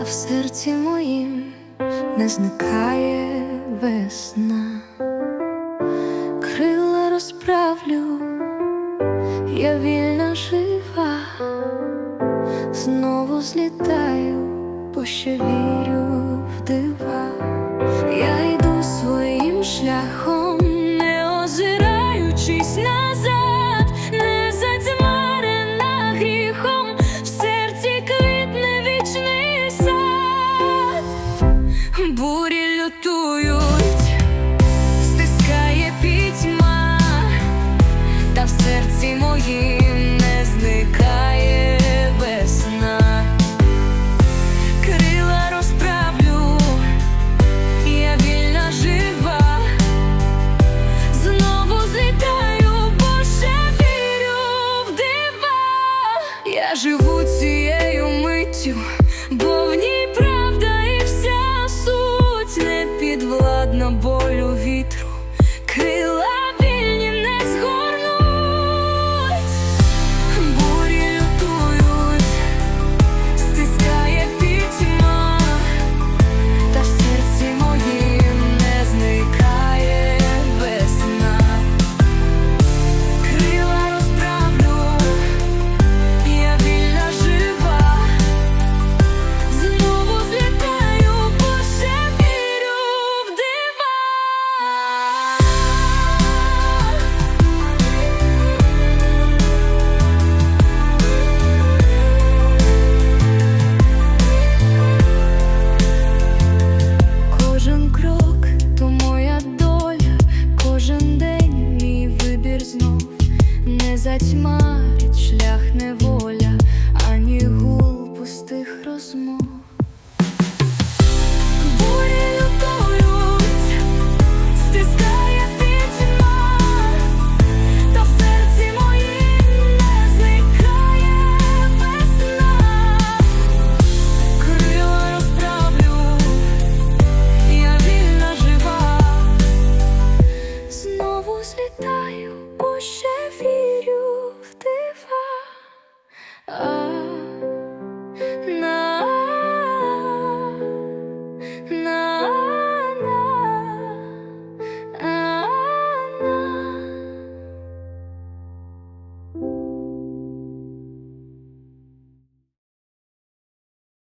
та в серці моїм не зникає весна. Крила розправлю, я вільна жива, знову злітаю, бо ще вірю в дива. Я бурі лютують, стискає пітьма, та в серці моїм не зникає весна, крила розправлю, я вільна жива, знову злітаю, бо ще вірю в дива. Я живу. злітаю, бо ще вірю в дива.